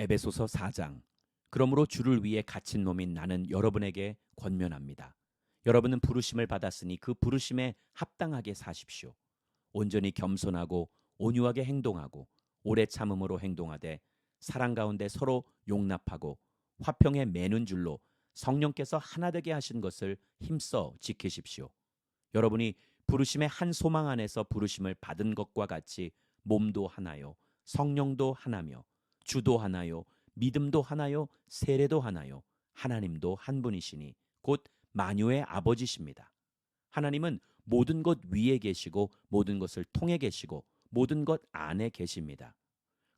에베소서 4장. 그러므로 주를 위해 갇힌 몸인 나는 여러분에게 권면합니다. 여러분은 부르심을 받았으니 그 부르심에 합당하게 사십시오. 온전히 겸손하고 온유하게 행동하고 오래 참음으로 행동하되 사랑 가운데 서로 용납하고 화평에 매는 줄로 성령께서 하나 되게 하신 것을 힘써 지키십시오. 여러분이 부르심의 한 소망 안에서 부르심을 받은 것과 같이 몸도 하나요, 성령도 하나며 주도 하나요, 믿음도 하나요, 세례도 하나요, 하나님도 한 분이시니 곧 만유의 아버지십니다. 하나님은 모든 것 위에 계시고 모든 것을 통해 계시고 모든 것 안에 계십니다.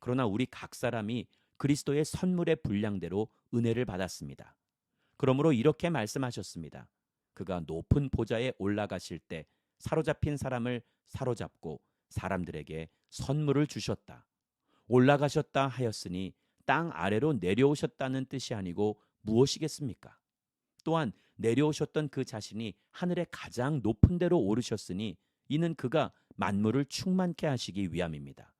그러나 우리 각 사람이 그리스도의 선물의 분량대로 은혜를 받았습니다. 그러므로 이렇게 말씀하셨습니다. 그가 높은 보좌에 올라가실 때 사로잡힌 사람을 사로잡고 사람들에게 선물을 주셨다. 올라가셨다 하였으니 땅 아래로 내려오셨다는 뜻이 아니고 무엇이겠습니까? 또한 내려오셨던 그 자신이 하늘의 가장 높은 데로 오르셨으니 이는 그가 만물을 충만케 하시기 위함입니다.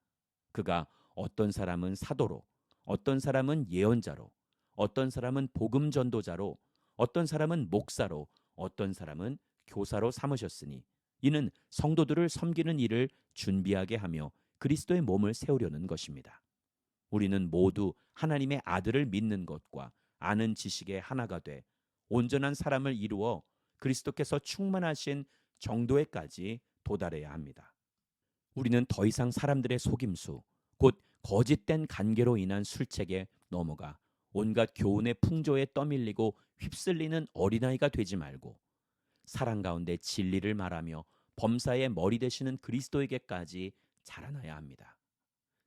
그가 어떤 사람은 사도로, 어떤 사람은 예언자로, 어떤 사람은 복음 전도자로, 어떤 사람은 목사로, 어떤 사람은 교사로 삼으셨으니 이는 성도들을 섬기는 일을 준비하게 하며 그리스도의 몸을 세우려는 것입니다. 우리는 모두 하나님의 아들을 믿는 것과 아는 지식에 하나가 돼 온전한 사람을 이루어 그리스도께서 충만하신 정도에까지 도달해야 합니다. 우리는 더 이상 사람들의 속임수, 곧 거짓된 관계로 인한 술책에 넘어가 온갖 교훈의 풍조에 떠밀리고 휩쓸리는 어린아이가 되지 말고 사랑 가운데 진리를 말하며 범사의 머리 되시는 그리스도에게까지 자라나야 합니다.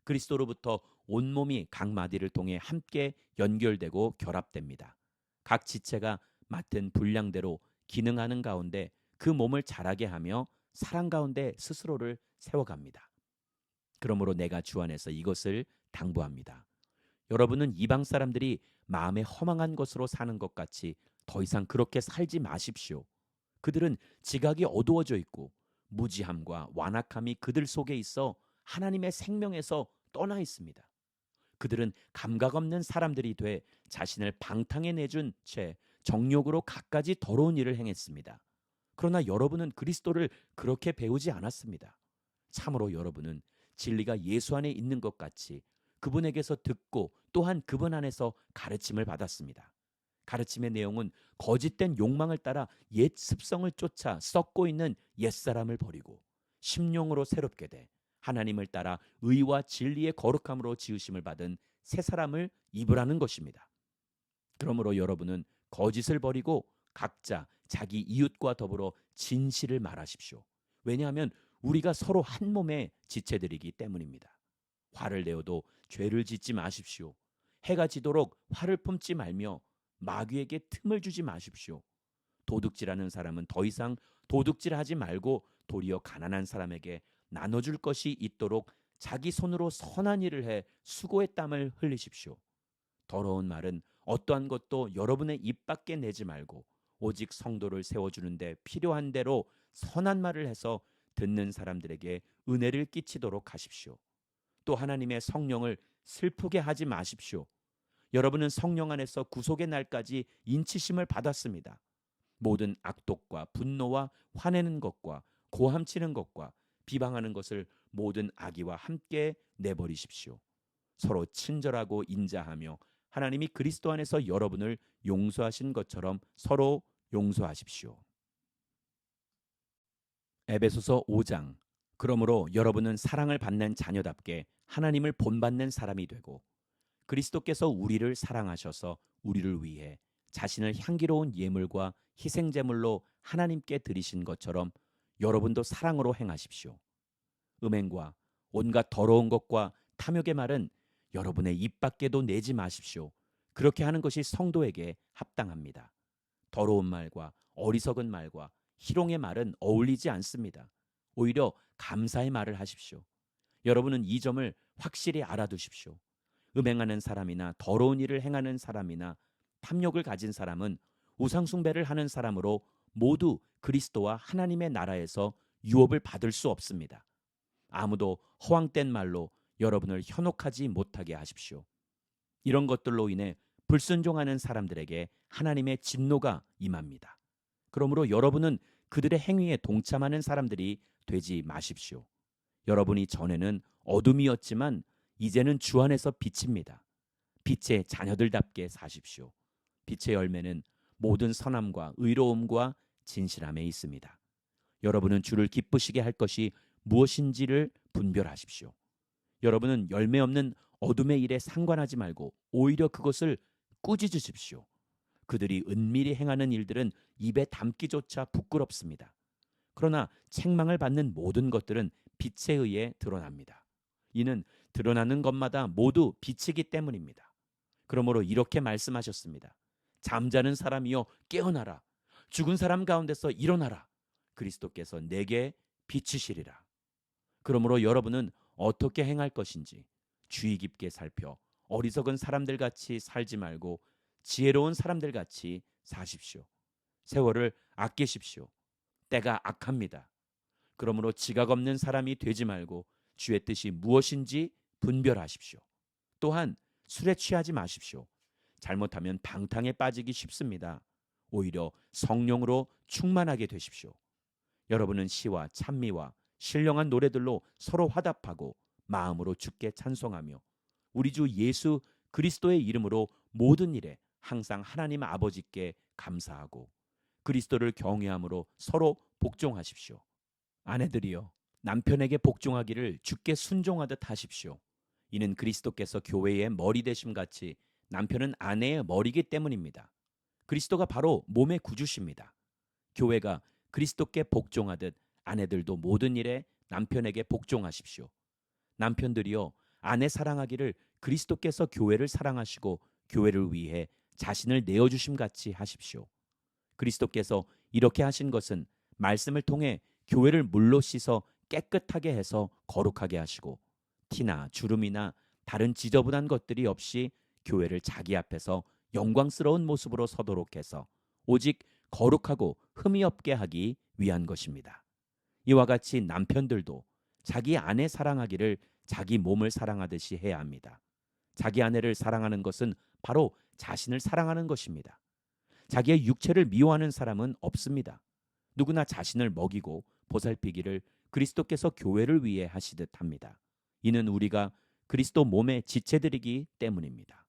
그리스도로부터 온몸이 각 마디를 통해 함께 연결되고 결합됩니다. 각 지체가 맡은 분량대로 기능하는 가운데 그 몸을 자라게 하며 사랑 가운데 스스로를 세워갑니다. 그러므로 내가 주 안에서 이것을 당부합니다. 여러분은 이방 사람들이 마음에 허망한 것으로 사는 것 같이 더 이상 그렇게 살지 마십시오. 그들은 지각이 어두워져 있고 무지함과 완악함이 그들 속에 있어 하나님의 생명에서 떠나 있습니다. 그들은 감각 없는 사람들이 돼 자신을 방탕에 내준 채 정욕으로 갖가지 더러운 일을 행했습니다. 그러나 여러분은 그리스도를 그렇게 배우지 않았습니다. 참으로 여러분은 진리가 예수 안에 있는 것 같이 그분에게서 듣고 또한 그분 안에서 가르침을 받았습니다. 가르침의 내용은 거짓된 욕망을 따라 옛 습성을 쫓아 썩고 있는 옛사람을 버리고 심령으로 새롭게 돼 하나님을 따라 의와 진리의 거룩함으로 지으심을 받은 새 사람을 입으라는 것입니다. 그러므로 여러분은 거짓을 버리고 각자 자기 이웃과 더불어 진실을 말하십시오. 왜냐하면 우리가 서로 한 몸의 지체들이기 때문입니다. 화를 내어도 죄를 짓지 마십시오. 해가 지도록 화를 품지 말며 마귀에게 틈을 주지 마십시오. 도둑질하는 사람은 더 이상 도둑질하지 말고 도리어 가난한 사람에게 나눠줄 것이 있도록 자기 손으로 선한 일을 해 수고의 땀을 흘리십시오. 더러운 말은 어떠한 것도 여러분의 입 밖에 내지 말고 오직 성도를 세워주는데 필요한 대로 선한 말을 해서 듣는 사람들에게 은혜를 끼치도록 하십시오. 또 하나님의 성령을 슬프게 하지 마십시오. 여러분은 성령 안에서 구속의 날까지 인치심을 받았습니다. 모든 악독과 분노와 화내는 것과 고함치는 것과 비방하는 것을 모든 악의와 함께 내버리십시오. 서로 친절하고 인자하며 하나님이 그리스도 안에서 여러분을 용서하신 것처럼 서로 용서하십시오. 에베소서 5장 그러므로 여러분은 사랑을 받는 자녀답게 하나님을 본받는 사람이 되고 그리스도께서 우리를 사랑하셔서 우리를 위해 자신을 향기로운 예물과 희생 제물로 하나님께 드리신 것처럼 여러분도 사랑으로 행하십시오. 음행과 온갖 더러운 것과 탐욕의 말은 여러분의 입 밖에도 내지 마십시오. 그렇게 하는 것이 성도에게 합당합니다. 더러운 말과 어리석은 말과 희롱의 말은 어울리지 않습니다. 오히려 감사의 말을 하십시오. 여러분은 이 점을 확실히 알아두십시오. 음행하는 사람이나 더러운 일을 행하는 사람이나 탐욕을 가진 사람은 우상숭배를 하는 사람으로 모두 그리스도와 하나님의 나라에서 유업을 받을 수 없습니다. 아무도 허황된 말로 여러분을 현혹하지 못하게 하십시오. 이런 것들로 인해 불순종하는 사람들에게 하나님의 진노가 임합니다. 그러므로 여러분은 그들의 행위에 동참하는 사람들이 되지 마십시오. 여러분이 전에는 어둠이었지만 이제는 주 안에서 빛입니다. 빛의 자녀들답게 사십시오. 빛의 열매는 모든 선함과 의로움과 진실함에 있습니다. 여러분은 주를 기쁘시게 할 것이 무엇인지를 분별하십시오. 여러분은 열매 없는 어둠의 일에 상관하지 말고 오히려 그것을 꾸짖으십시오. 그들이 은밀히 행하는 일들은 입에 담기조차 부끄럽습니다. 그러나 책망을 받는 모든 것들은 빛에 의해 드러납니다. 이는 드러나는 것마다 모두 빛이기 때문입니다. 그러므로 이렇게 말씀하셨습니다. 잠자는 사람이여 깨어나라. 죽은 사람 가운데서 일어나라. 그리스도께서 내게 비추시리라. 그러므로 여러분은 어떻게 행할 것인지 주의 깊게 살펴 어리석은 사람들 같이 살지 말고 지혜로운 사람들 같이 사십시오. 세월을 아끼십시오. 때가 악합니다. 그러므로 지각 없는 사람이 되지 말고 주의 뜻이 무엇인지 분별하십시오. 또한 술에 취하지 마십시오. 잘못하면 방탕에 빠지기 쉽습니다. 오히려 성령으로 충만하게 되십시오. 여러분은 시와 찬미와 신령한 노래들로 서로 화답하고 마음으로 주께 찬송하며 우리 주 예수 그리스도의 이름으로 모든 일에 항상 하나님 아버지께 감사하고 그리스도를 경외함으로 서로 복종하십시오. 아내들이여 남편에게 복종하기를 주께 순종하듯 하십시오. 이는 그리스도께서 교회의 머리 되심 같이 남편은 아내의 머리기 때문입니다. 그리스도가 바로 몸의 구주십니다. 교회가 그리스도께 복종하듯 아내들도 모든 일에 남편에게 복종하십시오. 남편들이여 아내 사랑하기를 그리스도께서 교회를 사랑하시고 교회를 위해 자신을 내어 주심 같이 하십시오. 그리스도께서 이렇게 하신 것은 말씀을 통해 교회를 물로 씻어 깨끗하게 해서 거룩하게 하시고 티나 주름이나 다른 지저분한 것들이 없이 교회를 자기 앞에서 영광스러운 모습으로 서도록 해서 오직 거룩하고 흠이 없게 하기 위한 것입니다. 이와 같이 남편들도 자기 아내 사랑하기를 자기 몸을 사랑하듯이 해야 합니다. 자기 아내를 사랑하는 것은 바로 자신을 사랑하는 것입니다. 자기의 육체를 미워하는 사람은 없습니다. 누구나 자신을 먹이고 보살피기를 그리스도께서 교회를 위해 하시듯 합니다. 이는 우리가 그리스도 몸의 지체들이기 때문입니다.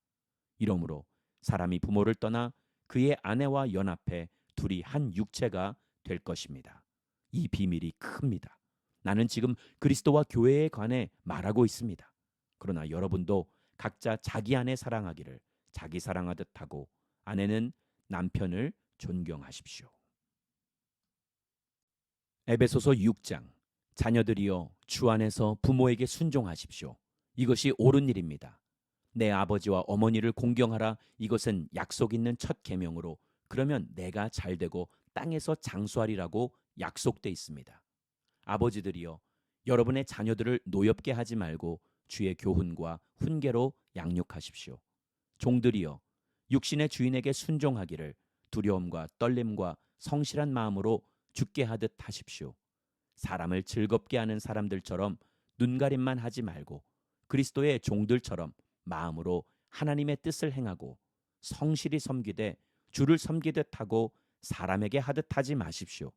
이러므로 사람이 부모를 떠나 그의 아내와 연합해 둘이 한 육체가 될 것입니다. 이 비밀이 큽니다. 나는 지금 그리스도와 교회에 관해 말하고 있습니다. 그러나 여러분도 각자 자기 아내 사랑하기를 자기 사랑하듯 하고 아내는 남편을 존경하십시오. 에베소서 6장 자녀들이여 주 안에서 부모에게 순종하십시오. 이것이 옳은 일입니다. 내 아버지와 어머니를 공경하라 이것은 약속 있는 첫 계명으로 그러면 내가 잘 되고 땅에서 장수하리라고 약속돼 있습니다. 아버지들이여 여러분의 자녀들을 노엽게 하지 말고 주의 교훈과 훈계로 양육하십시오. 종들이여 육신의 주인에게 순종하기를 두려움과 떨림과 성실한 마음으로 죽게 하듯 하십시오. 사람을 즐겁게 하는 사람들처럼 눈가림만 하지 말고 그리스도의 종들처럼 마음으로 하나님의 뜻을 행하고 성실히 섬기되 주를 섬기듯 하고 사람에게 하듯 하지 마십시오.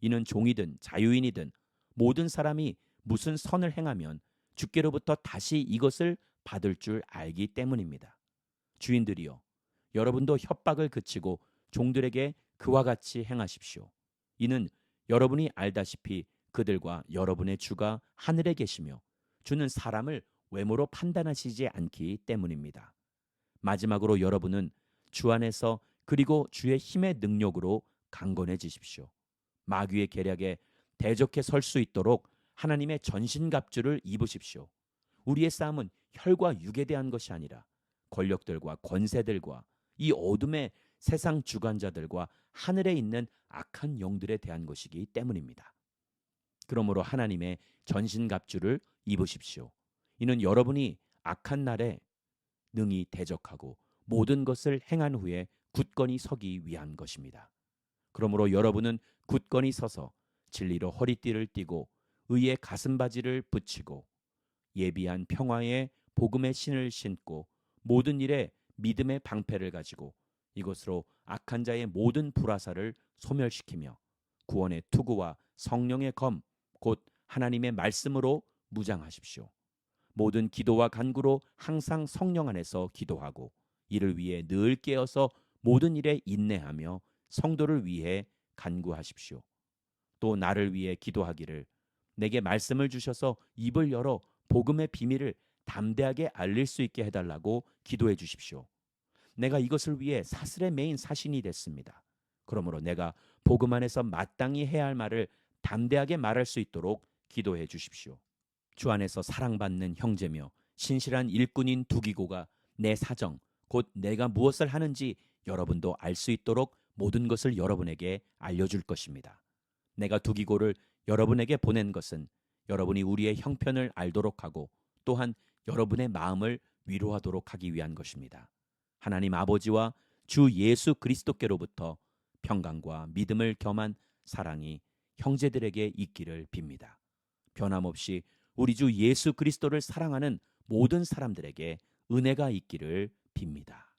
이는 종이든 자유인이든 모든 사람이 무슨 선을 행하면 주께로부터 다시 이것을 받을 줄 알기 때문입니다. 주인들이여 여러분도 협박을 그치고 종들에게 그와 같이 행하십시오. 이는 여러분이 알다시피 그들과 여러분의 주가 하늘에 계시며 주는 사람을 외모로 판단하시지 않기 때문입니다. 마지막으로 여러분은 주 안에서 그리고 주의 힘의 능력으로 강건해지십시오. 마귀의 계략에 대적해 설 수 있도록 하나님의 전신갑주를 입으십시오. 우리의 싸움은 혈과 육에 대한 것이 아니라 권력들과 권세들과 이 어둠의 세상 주관자들과 하늘에 있는 악한 영들에 대한 것이기 때문입니다. 그러므로 하나님의 전신갑주를 입으십시오. 이는 여러분이 악한 날에 능히 대적하고 모든 것을 행한 후에 굳건히 서기 위한 것입니다. 그러므로 여러분은 굳건히 서서 진리로 허리띠를 띠고 의의 가슴바지를 붙이고 예비한 평화의 복음의 신을 신고 모든 일에 믿음의 방패를 가지고 이것으로 악한 자의 모든 불화살을 소멸시키며 구원의 투구와 성령의 검, 곧 하나님의 말씀으로 무장하십시오. 모든 기도와 간구로 항상 성령 안에서 기도하고 이를 위해 늘 깨어서 모든 일에 인내하며 성도를 위해 간구하십시오. 또 나를 위해 기도하기를 내게 말씀을 주셔서 입을 열어 복음의 비밀을 담대하게 알릴 수 있게 해달라고 기도해 주십시오. 내가 이것을 위해 사슬에 매인 사신이 됐습니다. 그러므로 내가 복음 안에서 마땅히 해야 할 말을 담대하게 말할 수 있도록 기도해 주십시오. 주 안에서 사랑받는 형제며 신실한 일꾼인 두기고가 내 사정, 곧 내가 무엇을 하는지 여러분도 알 수 있도록 모든 것을 여러분에게 알려줄 것입니다. 내가 두기고를 여러분에게 보낸 것은 여러분이 우리의 형편을 알도록 하고 또한 여러분의 마음을 위로하도록 하기 위한 것입니다. 하나님 아버지와 주 예수 그리스도께로부터 평강과 믿음을 겸한 사랑이 형제들에게 있기를 빕니다. 변함없이 우리 주 예수 그리스도를 사랑하는 모든 사람들에게 은혜가 있기를 빕니다.